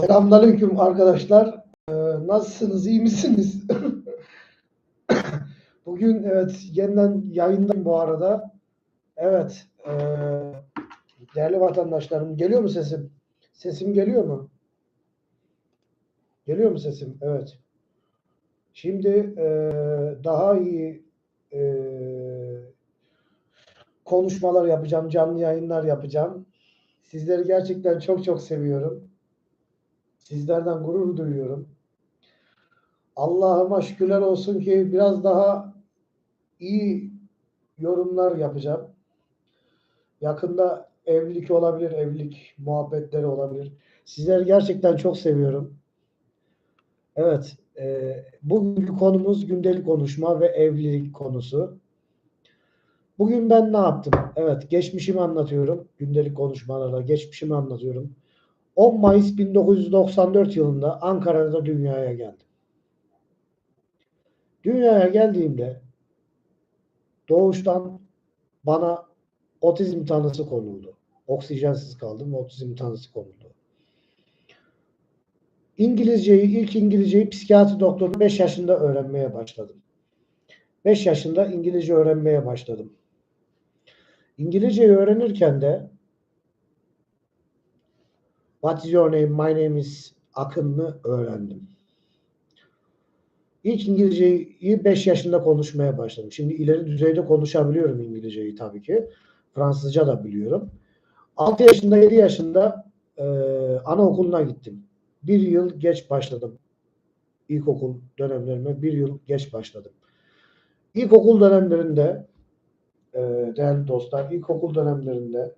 Selamünaleyküm arkadaşlar. Ee, nasılsınız? iyi misiniz? Bugün evet yeniden yayındayım bu arada. Evet. ee, değerli vatandaşlarım geliyor mu sesim? Sesim geliyor mu? Geliyor mu sesim? Evet. Şimdi ee, daha iyi ee, konuşmalar yapacağım, canlı yayınlar yapacağım. Sizleri gerçekten çok çok seviyorum. Sizlerden gurur duyuyorum. Allah'ıma şükürler olsun ki biraz daha iyi yorumlar yapacağım. Yakında evlilik olabilir, evlilik muhabbetleri olabilir. Sizleri gerçekten çok seviyorum. Evet, e, bugünkü konumuz gündelik konuşma ve evlilik konusu. Bugün ben ne yaptım? Evet, geçmişimi anlatıyorum. Gündelik konuşmalarla geçmişimi anlatıyorum. 10 Mayıs 1994 yılında Ankara'da dünyaya geldim. Dünyaya geldiğimde doğuştan bana otizm tanısı konuldu. Oksijensiz kaldım otizm tanısı konuldu. İngilizceyi, ilk İngilizceyi psikiyatri doktoru 5 yaşında öğrenmeye başladım. 5 yaşında İngilizce öğrenmeye başladım. İngilizceyi öğrenirken de What is your name? My name is Akın'ı öğrendim. İlk İngilizceyi 5 yaşında konuşmaya başladım. Şimdi ileri düzeyde konuşabiliyorum İngilizceyi tabii ki. Fransızca da biliyorum. 6 yaşında 7 yaşında e, anaokuluna gittim. Bir yıl geç başladım. İlkokul dönemlerime bir yıl geç başladım. İlkokul dönemlerinde e, değerli dostlar, ilkokul dönemlerinde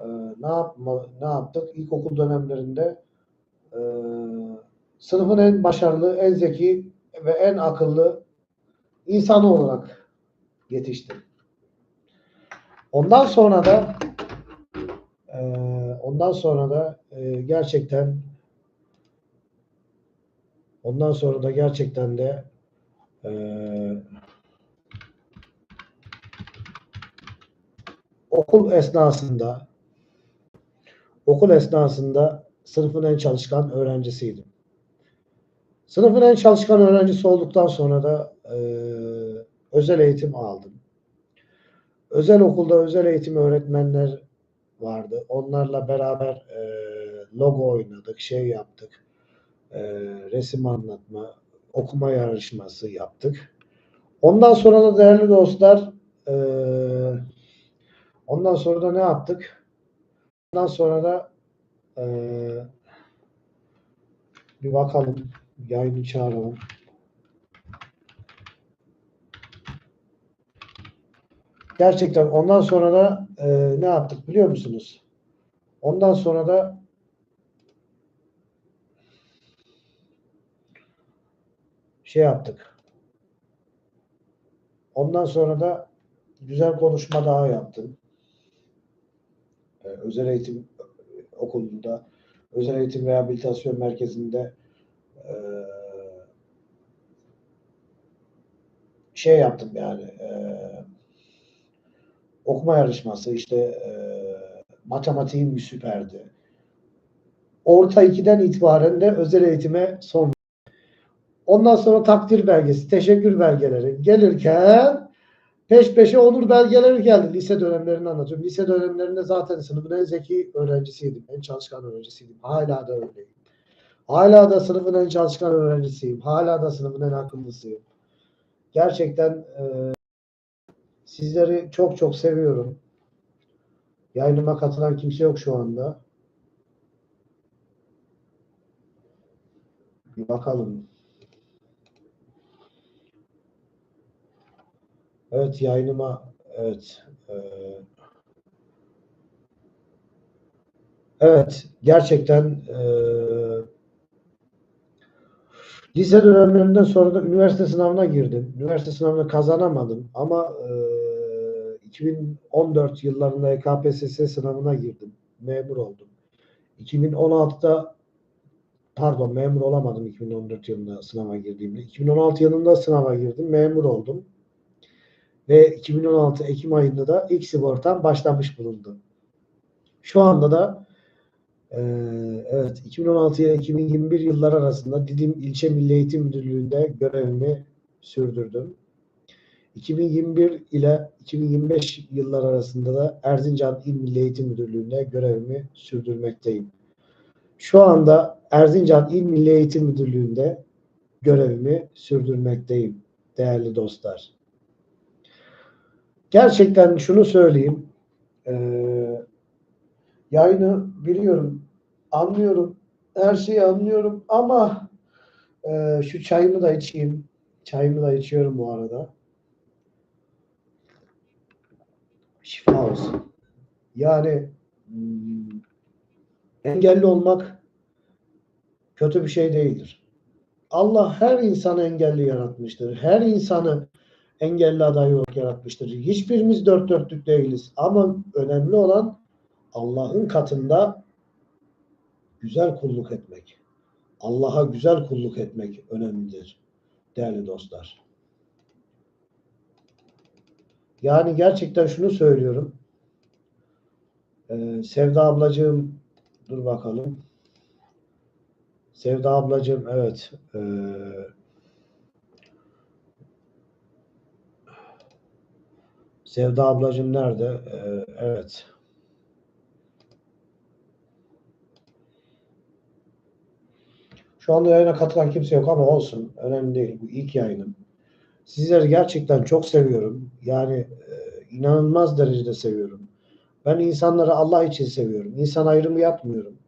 e, ne yapma, ne yaptık? İlkokul dönemlerinde e, sınıfın en başarılı, en zeki ve en akıllı insanı olarak yetiştim. Ondan sonra da e, ondan sonra da e, gerçekten ondan sonra da gerçekten de e, okul esnasında okul esnasında sınıfın en çalışkan öğrencisiydim. Sınıfın en çalışkan öğrencisi olduktan sonra da e, özel eğitim aldım. Özel okulda özel eğitim öğretmenler vardı. Onlarla beraber e, logo oynadık, şey yaptık, e, resim anlatma, okuma yarışması yaptık. Ondan sonra da değerli dostlar, e, ondan sonra da ne yaptık? Ondan sonra da e, bir bakalım, yayını çağıralım. Gerçekten ondan sonra da e, ne yaptık biliyor musunuz? Ondan sonra da şey yaptık. Ondan sonra da güzel konuşma daha yaptım. Ee, özel eğitim okulunda, özel eğitim rehabilitasyon merkezinde e, şey yaptım yani e, okuma yarışması işte e, matematiğim süperdi. Orta 2'den itibaren de özel eğitime son Ondan sonra takdir belgesi, teşekkür belgeleri gelirken peş peşe onur belgeleri geldi. Lise dönemlerini anlatıyorum. Lise dönemlerinde zaten sınıfın en zeki öğrencisiydim. En çalışkan öğrencisiydim. Hala da öyleyim. Hala da sınıfın en çalışkan öğrencisiyim. Hala da sınıfın en akıllısıyım. Gerçekten e, sizleri çok çok seviyorum. Yayınıma katılan kimse yok şu anda. Bir bakalım. Evet yayınıma evet e, evet gerçekten e, lise dönemlerinden sonra da üniversite sınavına girdim. Üniversite sınavını kazanamadım ama e, 2014 yıllarında E KPSS sınavına girdim. Memur oldum. 2016'da pardon memur olamadım 2014 yılında sınava girdiğimde. 2016 yılında sınava girdim. Memur oldum ve 2016 Ekim ayında da ilk sigortam başlamış bulundu. Şu anda da Ee, evet, 2016 ile 2021 yıllar arasında Didim İlçe Milli Eğitim Müdürlüğü'nde görevimi sürdürdüm. 2021 ile 2025 yıllar arasında da Erzincan İl Milli Eğitim Müdürlüğü'nde görevimi sürdürmekteyim. Şu anda Erzincan İl Milli Eğitim Müdürlüğü'nde görevimi sürdürmekteyim değerli dostlar. Gerçekten şunu söyleyeyim. Ee, yayını biliyorum, anlıyorum, her şeyi anlıyorum ama e, şu çayımı da içeyim. Çayımı da içiyorum bu arada. Şifa olsun. Yani hmm, engelli olmak kötü bir şey değildir. Allah her insanı engelli yaratmıştır. Her insanı engelli aday olarak yaratmıştır. Hiçbirimiz dört dörtlük değiliz. Ama önemli olan Allah'ın katında güzel kulluk etmek. Allah'a güzel kulluk etmek önemlidir değerli dostlar. Yani gerçekten şunu söylüyorum. Ee, Sevda ablacığım dur bakalım. Sevda ablacığım evet. Ee, Sevda ablacığım nerede? Ee, evet. Şu anda yayına katılan kimse yok ama olsun. Önemli değil. Bu ilk yayınım. Sizleri gerçekten çok seviyorum. Yani e, inanılmaz derecede seviyorum. Ben insanları Allah için seviyorum. İnsan ayrımı yapmıyorum.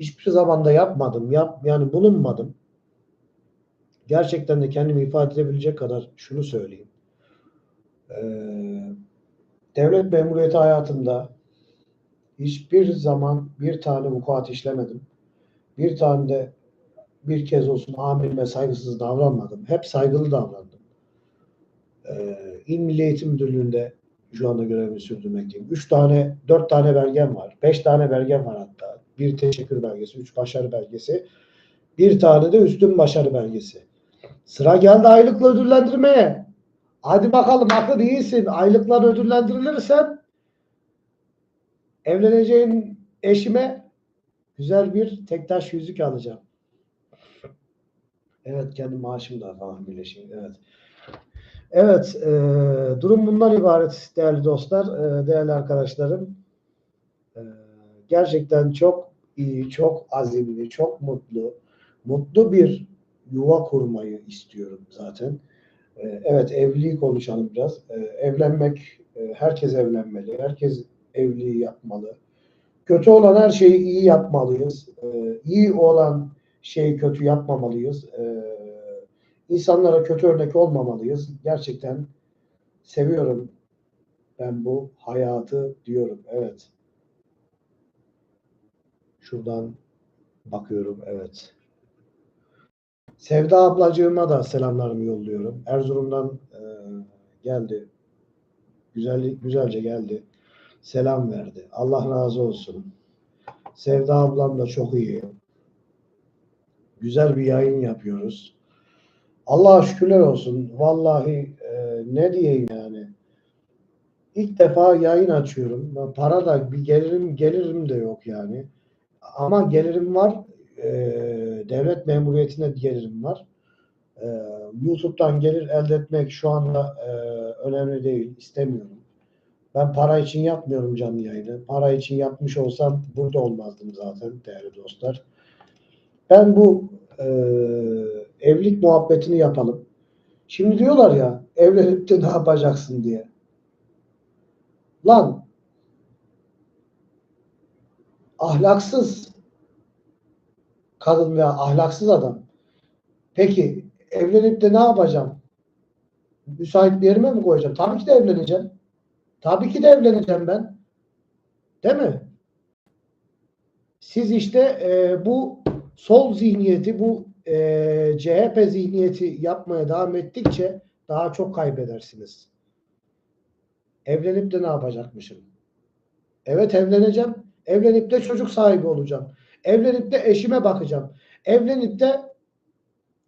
Hiçbir zaman da yapmadım. Yap, yani bulunmadım. Gerçekten de kendimi ifade edebilecek kadar şunu söyleyeyim. Ee, devlet memuriyeti hayatımda hiçbir zaman bir tane vukuat işlemedim. Bir tane de bir kez olsun amirime saygısız davranmadım. Hep saygılı davrandım. Ee, İl Milli Eğitim Müdürlüğü'nde şu anda görevimi sürdürmekteyim. Üç tane, dört tane belgem var. Beş tane belgem var hatta. Bir teşekkür belgesi, üç başarı belgesi. Bir tane de üstün başarı belgesi. Sıra geldi aylıkla ödüllendirmeye. Hadi bakalım akıl iyisin. Aylıklar ödüllendirilirsen evleneceğin eşime güzel bir tektaş yüzük alacağım. Evet kendi maaşım da falan birleşeyim. Evet. Evet, e, durum bundan ibaret değerli dostlar, e, değerli arkadaşlarım. E, gerçekten çok iyi, çok azimli, çok mutlu, mutlu bir yuva kurmayı istiyorum zaten. E, evet, evliliği konuşalım biraz. E, evlenmek, e, herkes evlenmeli, herkes evliliği yapmalı. Kötü olan her şeyi iyi yapmalıyız. E, iyi olan şeyi kötü yapmamalıyız. İnsanlara kötü örnek olmamalıyız. Gerçekten seviyorum ben bu hayatı diyorum. Evet. Şuradan bakıyorum. Evet. Sevda ablacığıma da selamlarımı yolluyorum. Erzurum'dan e, geldi. Güzel, güzelce geldi. Selam verdi. Allah razı olsun. Sevda ablam da çok iyi. Güzel bir yayın yapıyoruz. Allah'a şükürler olsun. Vallahi e, ne diyeyim yani. İlk defa yayın açıyorum. Para da bir gelirim gelirim de yok yani. Ama gelirim var. E, devlet memuriyetine gelirim var. E, YouTube'dan gelir elde etmek şu anda e, önemli değil. istemiyorum. Ben para için yapmıyorum canlı yayını. Para için yapmış olsam burada olmazdım zaten değerli dostlar. Ben bu e, evlilik muhabbetini yapalım. Şimdi diyorlar ya evlenip de ne yapacaksın diye. Lan ahlaksız kadın veya ahlaksız adam. Peki evlenip de ne yapacağım? Müsait bir yerime mi koyacağım? Tabii ki de evleneceğim. Tabii ki de evleneceğim ben. Değil mi? Siz işte e, bu sol zihniyeti, bu e, CHP zihniyeti yapmaya devam ettikçe daha çok kaybedersiniz. Evlenip de ne yapacakmışım? Evet evleneceğim. Evlenip de çocuk sahibi olacağım. Evlenip de eşime bakacağım. Evlenip de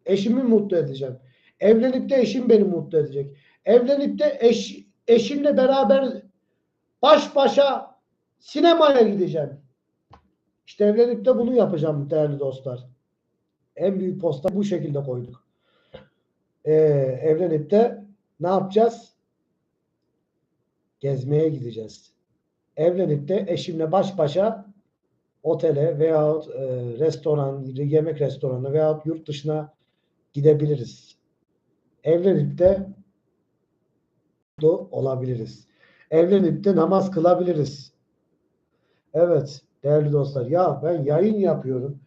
eşimi mutlu edeceğim. Evlenip de eşim beni mutlu edecek. Evlenip de eş, eşimle beraber baş başa sinemaya gideceğim. İşte evlenip de bunu yapacağım değerli dostlar. En büyük posta bu şekilde koyduk. Ee, evlenip de ne yapacağız? Gezmeye gideceğiz. Evlenip de eşimle baş başa otele veyahut e, restoran, yemek restoranına veyahut yurt dışına gidebiliriz. Evlenip de olabiliriz. Evlenip de namaz kılabiliriz. Evet değerli dostlar ya ben yayın yapıyorum.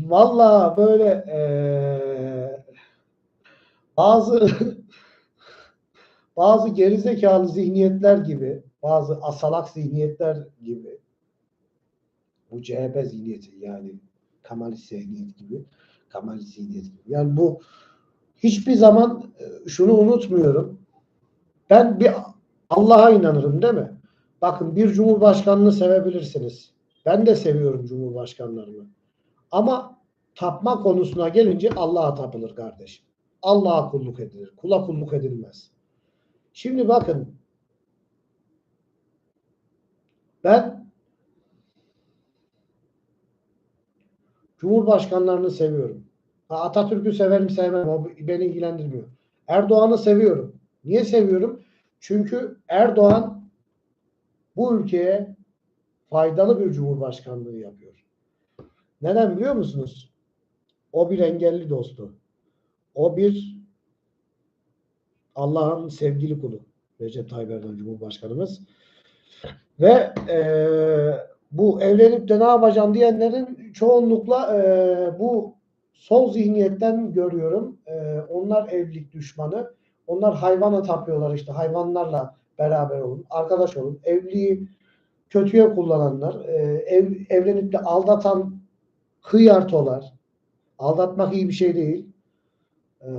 Vallahi böyle eee, bazı bazı gerizekalı zihniyetler gibi bazı asalak zihniyetler gibi bu CHP zihniyeti yani Kemalist zihniyet gibi Kemalist zihniyet gibi. Yani bu hiçbir zaman e, şunu unutmuyorum. Ben bir Allah'a inanırım değil mi? Bakın bir cumhurbaşkanını sevebilirsiniz. Ben de seviyorum cumhurbaşkanlarını. Ama tapma konusuna gelince Allah'a tapılır kardeşim. Allah'a kulluk edilir. Kula kulluk edilmez. Şimdi bakın ben Cumhurbaşkanlarını seviyorum. Atatürk'ü severim sevmem. O beni ilgilendirmiyor. Erdoğan'ı seviyorum. Niye seviyorum? Çünkü Erdoğan bu ülkeye faydalı bir cumhurbaşkanlığı yapıyor. Neden biliyor musunuz? O bir engelli dostu. O bir Allah'ın sevgili kulu. Recep Tayyip Erdoğan Cumhurbaşkanımız. Ve eee bu evlenip de ne yapacağım diyenlerin çoğunlukla e, bu sol zihniyetten görüyorum. E, onlar evlilik düşmanı. Onlar hayvana tapıyorlar işte hayvanlarla beraber olun, arkadaş olun. Evliliği kötüye kullananlar, e, ev, evlenip de aldatan hıyartolar. Aldatmak iyi bir şey değil. E,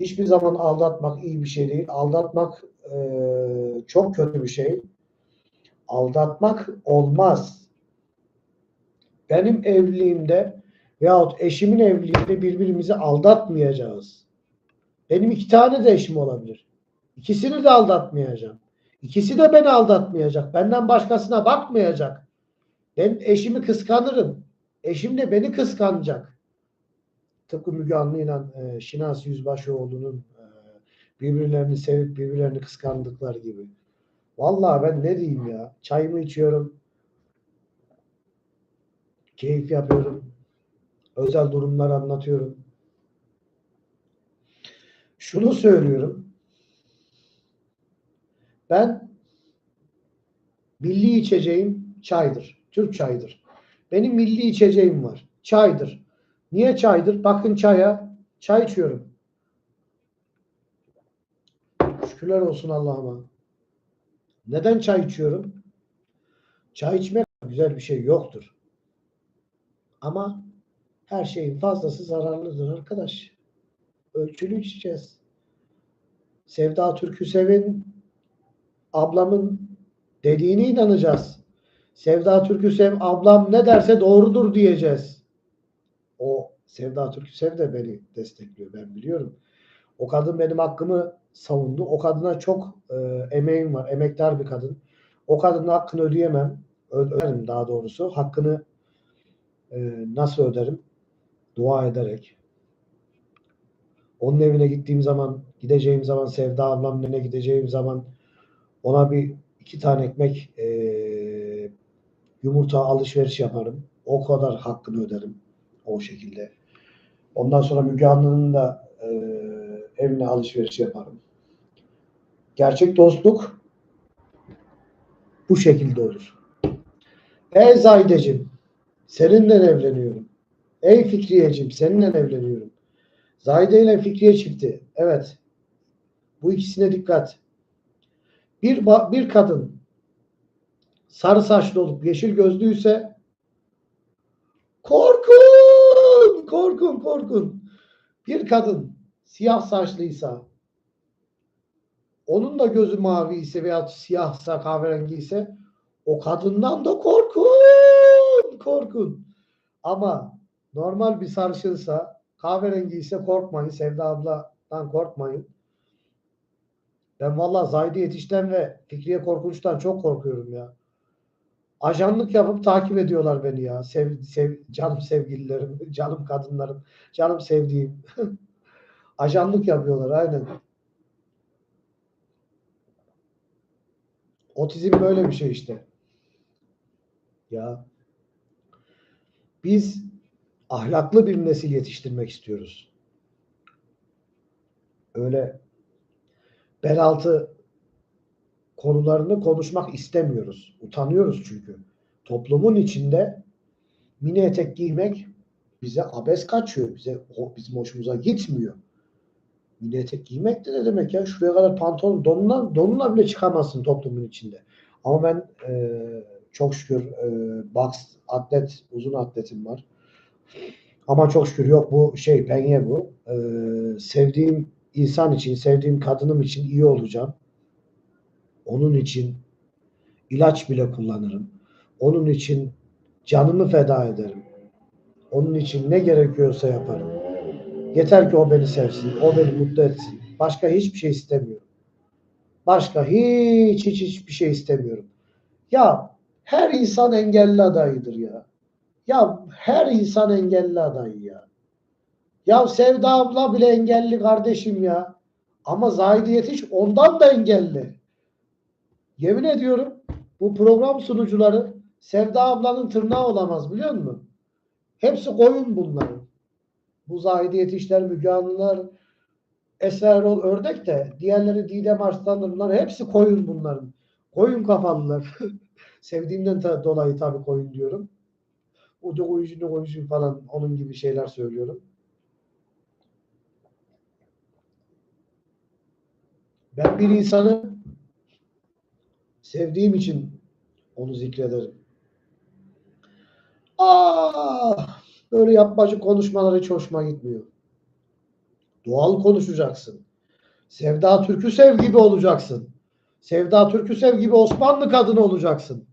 hiçbir zaman aldatmak iyi bir şey değil. Aldatmak e, çok kötü bir şey aldatmak olmaz. Benim evliliğimde veyahut eşimin evliliğinde birbirimizi aldatmayacağız. Benim iki tane de eşim olabilir. İkisini de aldatmayacağım. İkisi de beni aldatmayacak. Benden başkasına bakmayacak. Ben eşimi kıskanırım. Eşim de beni kıskanacak. Tıpkı Müge Anlı'yla e, Şinas Yüzbaşıoğlu'nun e, birbirlerini sevip birbirlerini kıskandıkları gibi. Vallahi ben ne diyeyim ya. Çayımı içiyorum. Keyif yapıyorum. Özel durumlar anlatıyorum. Şunu söylüyorum. Ben milli içeceğim çaydır. Türk çayıdır. Benim milli içeceğim var. Çaydır. Niye çaydır? Bakın çaya. Çay içiyorum. Şükürler olsun Allah'ıma. Neden çay içiyorum? Çay içmek güzel bir şey yoktur. Ama her şeyin fazlası zararlıdır arkadaş. Ölçülü içeceğiz. Sevda Türk'ü sevin. Ablamın dediğine inanacağız. Sevda Türk'ü sev. Ablam ne derse doğrudur diyeceğiz. O Sevda Türk'ü sev de beni destekliyor. Ben biliyorum. O kadın benim hakkımı savundu. O kadına çok e, emeğim var. Emektar bir kadın. O kadının hakkını ödeyemem. Öderim daha doğrusu. Hakkını e, nasıl öderim? Dua ederek. Onun evine gittiğim zaman, gideceğim zaman, Sevda ablamın evine gideceğim zaman ona bir iki tane ekmek e, yumurta alışveriş yaparım. O kadar hakkını öderim. O şekilde. Ondan sonra Müge Anlı'nın da e, evine alışveriş yaparım. Gerçek dostluk bu şekilde olur. Ey Zahideciğim, seninle evleniyorum. Ey Fikriyeciğim, seninle evleniyorum. Zahide ile Fikriye çifti. Evet. Bu ikisine dikkat. Bir, bir kadın sarı saçlı olup yeşil gözlüyse korkun, korkun, korkun. Bir kadın siyah saçlıysa onun da gözü mavi ise veya siyahsa kahverengi ise o kadından da korkun, korkun. Ama normal bir sarışınsa kahverengi ise korkmayın. Sevda abladan korkmayın. Ben valla Zahide Yetiş'ten ve Fikriye Korkunç'tan çok korkuyorum ya. Ajanlık yapıp takip ediyorlar beni ya. Sev, sev, canım sevgililerim, canım kadınlarım, canım sevdiğim. Ajanlık yapıyorlar aynen. Otizm böyle bir şey işte. Ya biz ahlaklı bir nesil yetiştirmek istiyoruz. Öyle bel altı konularını konuşmak istemiyoruz. Utanıyoruz çünkü. Toplumun içinde mini etek giymek bize abes kaçıyor. Bize bizim hoşumuza gitmiyor. Mini etek giymek de ne demek ya? Şuraya kadar pantolon donuna, donuna bile çıkamazsın toplumun içinde. Ama ben e, çok şükür e, box atlet, uzun atletim var. Ama çok şükür yok bu şey penye bu. E, sevdiğim insan için, sevdiğim kadınım için iyi olacağım. Onun için ilaç bile kullanırım. Onun için canımı feda ederim. Onun için ne gerekiyorsa yaparım. Yeter ki o beni sevsin, o beni mutlu etsin. Başka hiçbir şey istemiyorum. Başka hiç hiç hiçbir şey istemiyorum. Ya her insan engelli adayıdır ya. Ya her insan engelli adayı ya. Ya Sevda abla bile engelli kardeşim ya. Ama Zahide Yetiş ondan da engelli. Yemin ediyorum bu program sunucuları Sevda ablanın tırnağı olamaz biliyor musun? Hepsi koyun bunların. Bu Zahide Yetişler, Müge Anlılar, Esra Ördek de diğerleri Didem Arslanlar bunlar hepsi koyun bunların. Koyun kafalılar. Sevdiğimden ta- dolayı tabii koyun diyorum. Ucu uyucunu koyucu falan onun gibi şeyler söylüyorum. Ben bir insanı sevdiğim için onu zikrederim. Ah, böyle yapmacık konuşmalar hiç hoşuma gitmiyor. Doğal konuşacaksın. Sevda Türküsev gibi olacaksın. Sevda Türküsev gibi Osmanlı kadını olacaksın.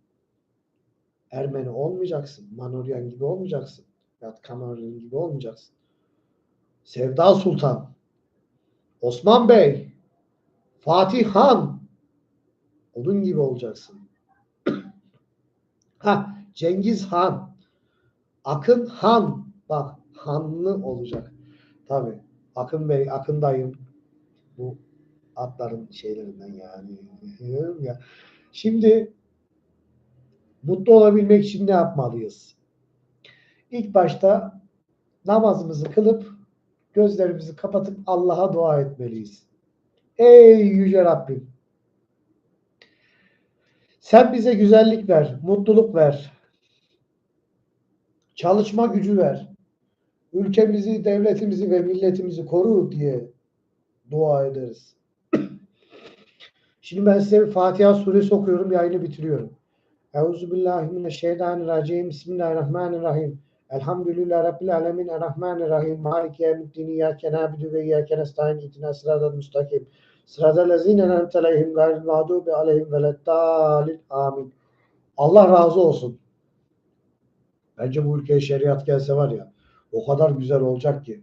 Ermeni olmayacaksın. Manolyan gibi olmayacaksın. Yat Kamarın gibi olmayacaksın. Sevda Sultan. Osman Bey. Fatih Han. Onun gibi olacaksın. ha, Cengiz Han. Akın Han. Bak hanlı olacak. Tabi. Akın Bey, Akın dayım. Bu atların şeylerinden yani. Ya. Şimdi mutlu olabilmek için ne yapmalıyız? İlk başta namazımızı kılıp gözlerimizi kapatıp Allah'a dua etmeliyiz. Ey yüce Rabbim! Sen bize güzellik ver, mutluluk ver. Çalışma gücü ver. Ülkemizi, devletimizi ve milletimizi koru diye dua ederiz. Şimdi ben size Fatiha suresi okuyorum, yayını bitiriyorum. Euzubillahimineşşeytanirracim. Bismillahirrahmanirrahim. Elhamdülillahi Rabbil alemin. Errahmanirrahim. Maliki yevmiddin. İyyâke nâbidu ve iyyâke nestaîn. İhdina sıratal müstakim. Sıratal lezîne en'amte aleyhim gayril mağdûbi aleyhim veleddâlin. Amin. Allah razı olsun. Bence bu ülkeye şeriat gelse var ya o kadar güzel olacak ki.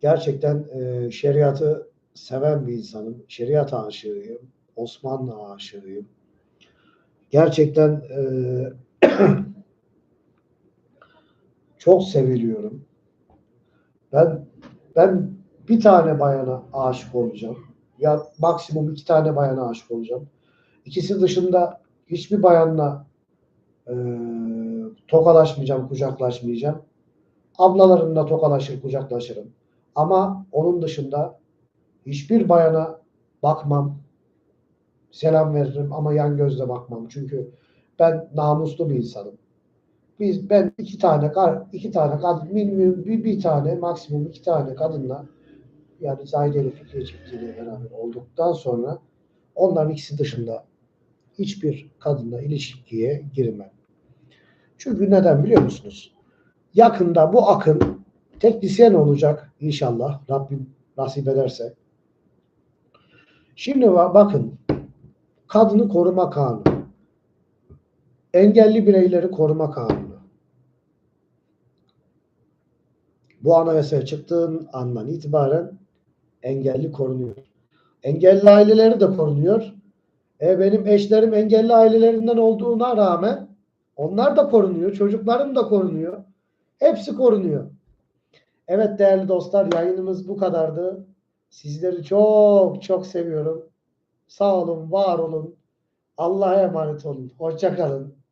Gerçekten e, şeriatı seven bir insanım. Şeriat aşığıyım. Osmanlı aşığıyım. Gerçekten e, çok seviliyorum. Ben ben bir tane bayana aşık olacağım. Ya maksimum iki tane bayana aşık olacağım. İkisi dışında hiçbir bayanla e, tokalaşmayacağım, kucaklaşmayacağım. Ablalarımla tokalaşır, kucaklaşırım. Ama onun dışında hiçbir bayana bakmam, selam veririm ama yan gözle bakmam. Çünkü ben namuslu bir insanım. Biz ben iki tane iki tane kadın minimum bir, bir tane maksimum iki tane kadınla yani Zahide ile Fikriye çiftiyle beraber olduktan sonra onların ikisi dışında hiçbir kadınla ilişkiye girmem. Çünkü neden biliyor musunuz? Yakında bu akın teknisyen olacak inşallah Rabbim nasip ederse. Şimdi bakın kadını koruma kanunu. Engelli bireyleri koruma kanunu. Bu anayasaya çıktığın andan itibaren engelli korunuyor. Engelli aileleri de korunuyor. E benim eşlerim engelli ailelerinden olduğuna rağmen Onlar da korunuyor. Çocuklarım da korunuyor. Hepsi korunuyor. Evet değerli dostlar yayınımız bu kadardı. Sizleri çok çok seviyorum. Sağ olun, var olun. Allah'a emanet olun. Hoşça kalın.